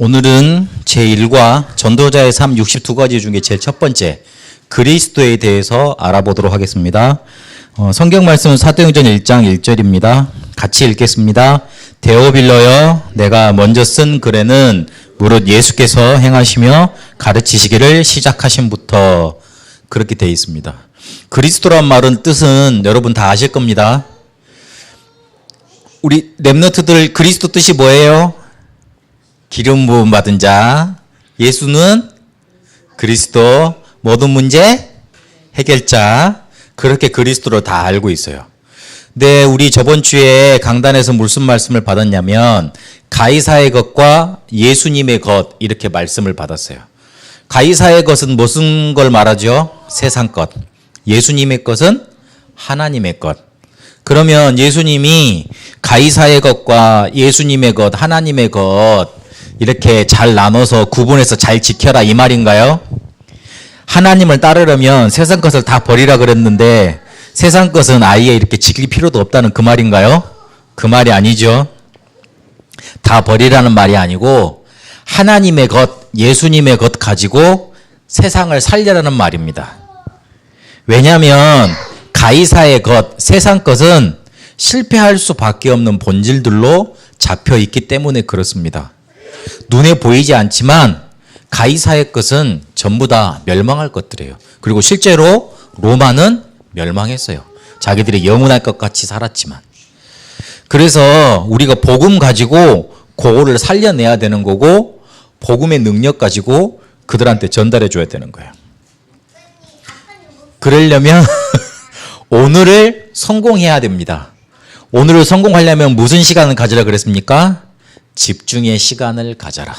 오늘은 제1과 전도자의 삶 62가지 중에 제일 첫 번째 그리스도에 대해서 알아보도록 하겠습니다. 어, 성경 말씀은 사도행전 1장 1절입니다. 같이 읽겠습니다. 데오빌러여 내가 먼저 쓴 글에는 무릇 예수께서 행하시며 가르치시기를 시작하신부터 그렇게 되어 있습니다. 그리스도란 말은 뜻은 여러분 다 아실 겁니다. 우리 랩너트들 그리스도 뜻이 뭐예요? 기름 부음 받은 자. 예수는 그리스도 모든 문제 해결자. 그렇게 그리스도를 다 알고 있어요. 근데 우리 저번 주에 강단에서 무슨 말씀을 받았냐면 가이사의 것과 예수님의 것 이렇게 말씀을 받았어요. 가이사의 것은 무슨 걸 말하죠? 세상 것. 예수님의 것은 하나님의 것. 그러면 예수님이 가이사의 것과 예수님의 것, 하나님의 것 이렇게 잘 나눠서 구분해서 잘 지켜라 이 말인가요? 하나님을 따르려면 세상 것을 다 버리라 그랬는데 세상 것은 아예 이렇게 지킬 필요도 없다는 그 말인가요? 그 말이 아니죠. 다 버리라는 말이 아니고 하나님의 것, 예수님의 것 가지고 세상을 살려라는 말입니다. 왜냐하면 가이사의 것, 세상 것은 실패할 수밖에 없는 본질들로 잡혀 있기 때문에 그렇습니다. 눈에 보이지 않지만 가이사의 것은 전부 다 멸망할 것들이에요. 그리고 실제로 로마는 멸망했어요. 자기들이 영원할 것 같이 살았지만. 그래서 우리가 복음 가지고 그거를 살려내야 되는 거고 복음의 능력 가지고 그들한테 전달해 줘야 되는 거예요. 그러려면 오늘을 성공해야 됩니다. 오늘을 성공하려면 무슨 시간을 가지라 그랬습니까? 집중의 시간을 가져라.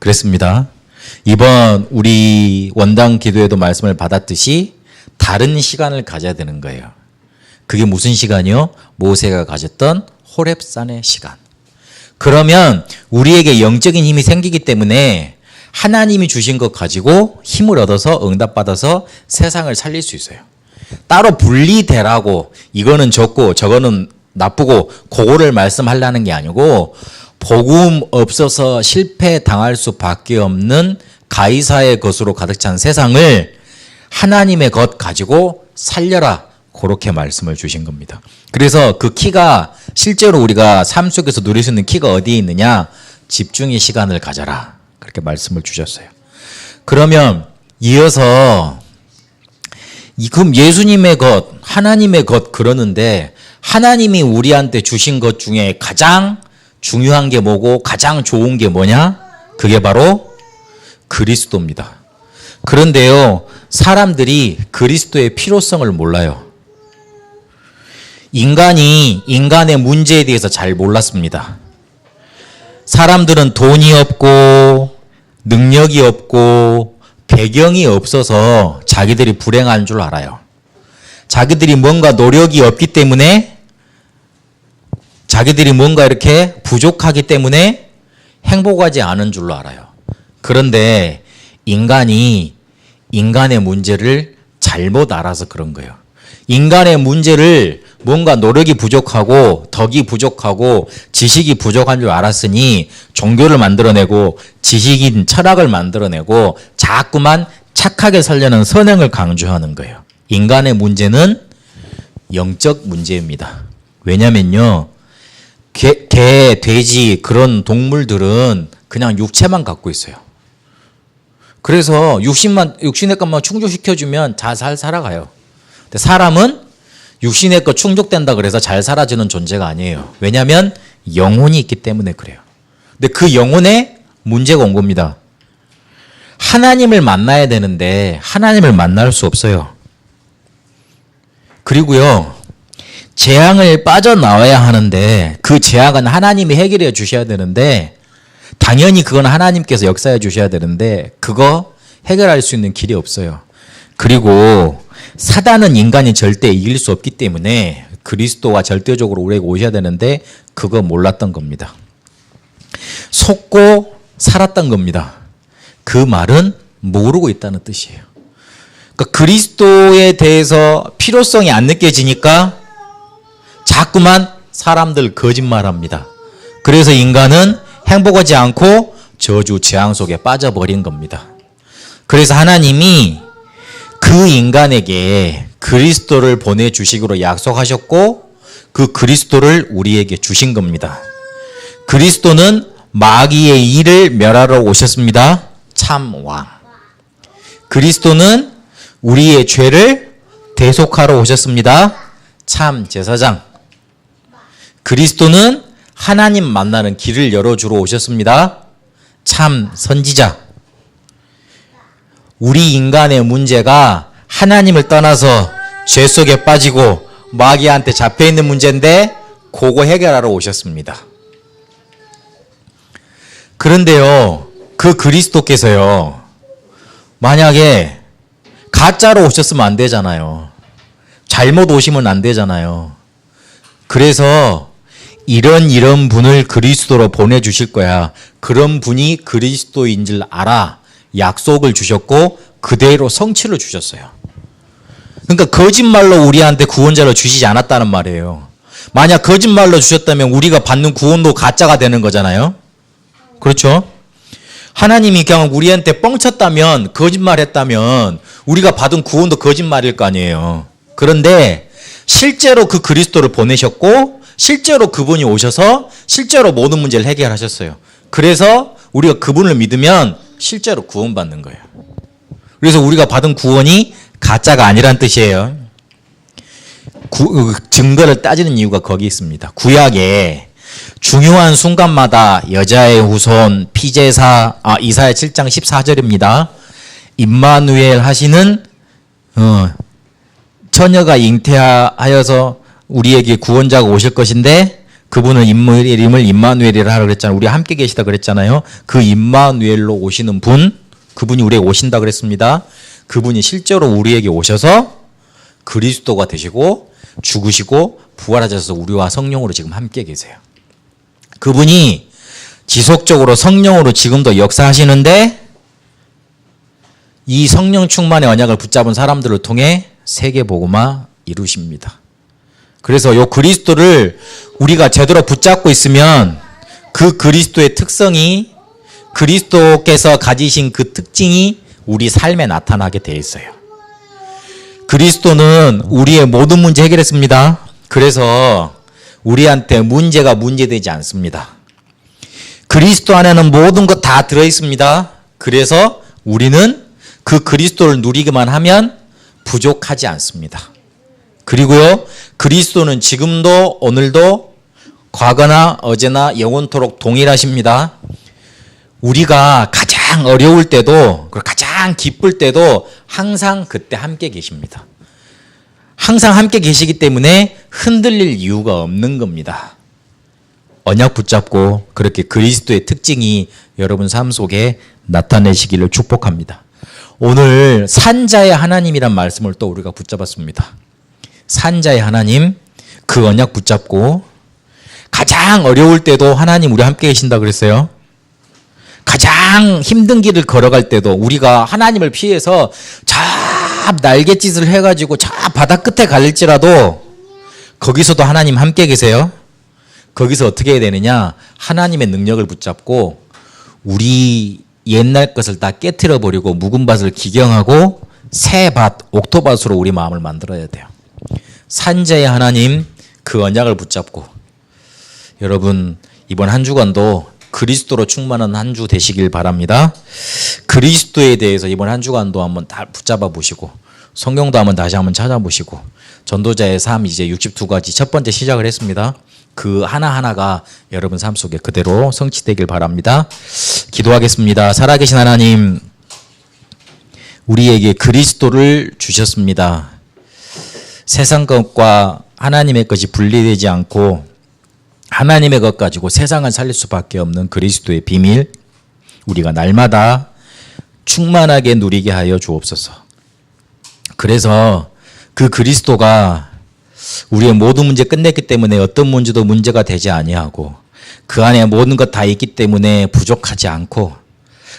그랬습니다. 이번 우리 원당 기도에도 말씀을 받았듯이 다른 시간을 가져야 되는 거예요. 그게 무슨 시간이요? 모세가 가졌던 호랩산의 시간. 그러면 우리에게 영적인 힘이 생기기 때문에 하나님이 주신 것 가지고 힘을 얻어서 응답받아서 세상을 살릴 수 있어요. 따로 분리되라고 이거는 좋고 저거는 나쁘고 그거를 말씀하려는 게 아니고 복음 없어서 실패 당할 수밖에 없는 가이사의 것으로 가득 찬 세상을 하나님의 것 가지고 살려라. 그렇게 말씀을 주신 겁니다. 그래서 그 키가 실제로 우리가 삶 속에서 누릴 수 있는 키가 어디에 있느냐? 집중의 시간을 가져라. 그렇게 말씀을 주셨어요. 그러면 이어서 그럼 예수님의 것, 하나님의 것 그러는데 하나님이 우리한테 주신 것 중에 가장 중요한 게 뭐고 가장 좋은 게 뭐냐? 그게 바로 그리스도입니다. 그런데요, 사람들이 그리스도의 필요성을 몰라요. 인간이 인간의 문제에 대해서 잘 몰랐습니다. 사람들은 돈이 없고, 능력이 없고, 배경이 없어서 자기들이 불행한 줄 알아요. 자기들이 뭔가 노력이 없기 때문에 자기들이 뭔가 이렇게 부족하기 때문에 행복하지 않은 줄로 알아요. 그런데 인간이 인간의 문제를 잘못 알아서 그런 거예요. 인간의 문제를 뭔가 노력이 부족하고 덕이 부족하고 지식이 부족한 줄 알았으니 종교를 만들어내고 지식인 철학을 만들어내고 자꾸만 착하게 살려는 선행을 강조하는 거예요. 인간의 문제는 영적 문제입니다. 왜냐면요. 개, 개, 돼지 그런 동물들은 그냥 육체만 갖고 있어요. 그래서 육신만 육신의 것만 충족시켜주면 잘 살아가요. 근데 사람은 육신의 것 충족된다 그래서 잘 살아지는 존재가 아니에요. 왜냐하면 영혼이 있기 때문에 그래요. 근데 그 영혼에 문제가 온 겁니다. 하나님을 만나야 되는데 하나님을 만날 수 없어요. 그리고요. 재앙을 빠져나와야 하는데 그 재앙은 하나님이 해결해 주셔야 되는데 당연히 그건 하나님께서 역사해 주셔야 되는데 그거 해결할 수 있는 길이 없어요. 그리고 사단은 인간이 절대 이길 수 없기 때문에 그리스도와 절대적으로 우리에게 오셔야 되는데 그거 몰랐던 겁니다. 속고 살았던 겁니다. 그 말은 모르고 있다는 뜻이에요. 그러니까 그리스도에 대해서 필요성이 안 느껴지니까 자꾸만 사람들 거짓말합니다. 그래서 인간은 행복하지 않고 저주 재앙 속에 빠져버린 겁니다. 그래서 하나님이 그 인간에게 그리스도를 보내 주시기로 약속하셨고 그 그리스도를 우리에게 주신 겁니다. 그리스도는 마귀의 일을 멸하러 오셨습니다. 참 왕. 그리스도는 우리의 죄를 대속하러 오셨습니다. 참 제사장. 그리스도는 하나님 만나는 길을 열어주러 오셨습니다. 참 선지자. 우리 인간의 문제가 하나님을 떠나서 죄 속에 빠지고 마귀한테 잡혀 있는 문제인데 그거 해결하러 오셨습니다. 그런데요, 그 그리스도께서요, 만약에 가짜로 오셨으면 안 되잖아요. 잘못 오시면 안 되잖아요. 그래서 이런 이런 분을 그리스도로 보내주실 거야. 그런 분이 그리스도인 줄 알아. 약속을 주셨고 그대로 성취를 주셨어요. 그러니까 거짓말로 우리한테 구원자를 주시지 않았다는 말이에요. 만약 거짓말로 주셨다면 우리가 받는 구원도 가짜가 되는 거잖아요. 그렇죠? 하나님이 그냥 우리한테 뻥쳤다면 거짓말했다면 우리가 받은 구원도 거짓말일 거 아니에요. 그런데 실제로 그 그리스도를 보내셨고 실제로 그분이 오셔서 실제로 모든 문제를 해결하셨어요. 그래서 우리가 그분을 믿으면 실제로 구원받는 거예요. 그래서 우리가 받은 구원이 가짜가 아니란 뜻이에요. 구, 증거를 따지는 이유가 거기 있습니다. 구약에 중요한 순간마다 여자의 후손 피제사 아 이사야 7장 14절입니다. 임마누엘 하시는 어, 처녀가 잉태하여서 우리에게 구원자가 오실 것인데 그분은 이름을 임마누엘이라 하라 그랬잖아요. 우리 함께 계시다 그랬잖아요. 그 임마누엘로 오시는 분 그분이 우리에게 오신다 그랬습니다. 그분이 실제로 우리에게 오셔서 그리스도가 되시고 죽으시고 부활하셔서 우리와 성령으로 지금 함께 계세요. 그분이 지속적으로 성령으로 지금도 역사하시는데 이 성령 충만의 언약을 붙잡은 사람들을 통해 세계 복음화 이루십니다. 그래서 요 그리스도를 우리가 제대로 붙잡고 있으면 그 그리스도의 특성이 그리스도께서 가지신 그 특징이 우리 삶에 나타나게 돼 있어요. 그리스도는 우리의 모든 문제 해결했습니다. 그래서 우리한테 문제가 문제되지 않습니다. 그리스도 안에는 모든 것 다 들어 있습니다. 그래서 우리는 그 그리스도를 누리기만 하면 부족하지 않습니다. 그리고요, 그리스도는 지금도 오늘도 과거나 어제나 영원토록 동일하십니다. 우리가 가장 어려울 때도 가장 기쁠 때도 항상 그때 함께 계십니다. 항상 함께 계시기 때문에 흔들릴 이유가 없는 겁니다. 언약 붙잡고 그렇게 그리스도의 특징이 여러분 삶 속에 나타내시기를 축복합니다. 오늘 산자의 하나님이란 말씀을 또 우리가 붙잡았습니다. 산자의 하나님 그 언약 붙잡고 가장 어려울 때도 하나님 우리 함께 계신다 그랬어요. 가장 힘든 길을 걸어갈 때도 우리가 하나님을 피해서 저 날갯짓을 해가지고 저 바다 끝에 갈지라도 거기서도 하나님 함께 계세요. 거기서 어떻게 해야 되느냐? 하나님의 능력을 붙잡고 우리 옛날 것을 다 깨뜨려 버리고 묵은 밭을 기경하고 새 밭, 옥토밭으로 우리 마음을 만들어야 돼요. 산자의 하나님 그 언약을 붙잡고 여러분 이번 한 주간도 그리스도로 충만한 한 주 되시길 바랍니다. 그리스도에 대해서 이번 한 주간도 한번 다 붙잡아 보시고 성경도 한번 다시 한번 찾아보시고 전도자의 삶 이제 62가지 첫 번째 시작을 했습니다. 그 하나하나가 여러분 삶 속에 그대로 성취되길 바랍니다. 기도하겠습니다. 살아계신 하나님 우리에게 그리스도를 주셨습니다. 세상 것과 하나님의 것이 분리되지 않고 하나님의 것 가지고 세상을 살릴 수밖에 없는 그리스도의 비밀 우리가 날마다 충만하게 누리게 하여 주옵소서. 그래서 그 그리스도가 우리의 모든 문제 끝냈기 때문에 어떤 문제도 문제가 되지 아니하고 그 안에 모든 것 다 있기 때문에 부족하지 않고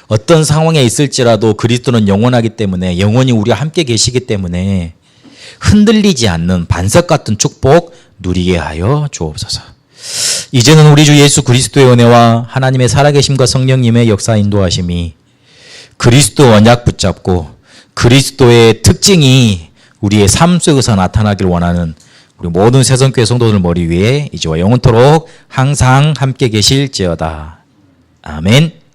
어떤 상황에 있을지라도 그리스도는 영원하기 때문에 영원히 우리와 함께 계시기 때문에 흔들리지 않는 반석 같은 축복 누리게 하여 주옵소서. 이제는 우리 주 예수 그리스도의 은혜와 하나님의 살아계심과 성령님의 역사 인도하심이 그리스도 언약 붙잡고 그리스도의 특징이 우리의 삶 속에서 나타나길 원하는 우리 모든 새성교회 성도들 머리 위에 이제와 영원토록 항상 함께 계실지어다. 아멘.